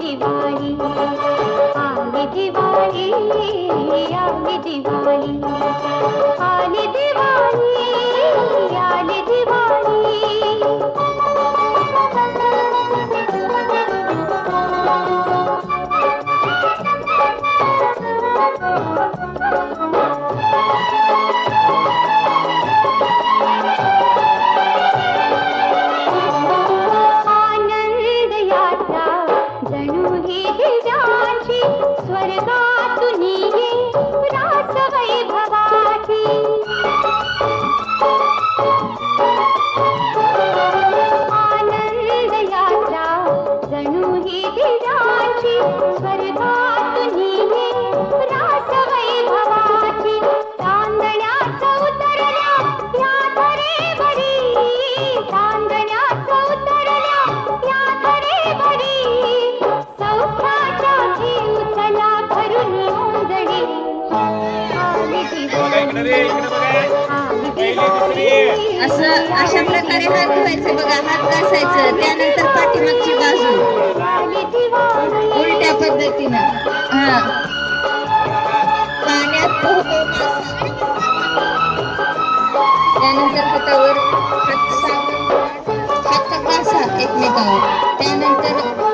दिवाली आने दिवाली आने दिवाली आने दिवाली। गिराशि स्वर्गातु नीये रासवैभवाधि आनन्दयात्रा जनु हि गिराशि स्वर्गा असं अशा प्रकारे हात धुवायचे बघा हात घासायचं. त्यानंतर पाठीमागची बाजू. उलट्या पद्धतीनं. हा. पाण्यात. त्यानंतर हातावर हात घासा एकमेकावर. त्यानंतर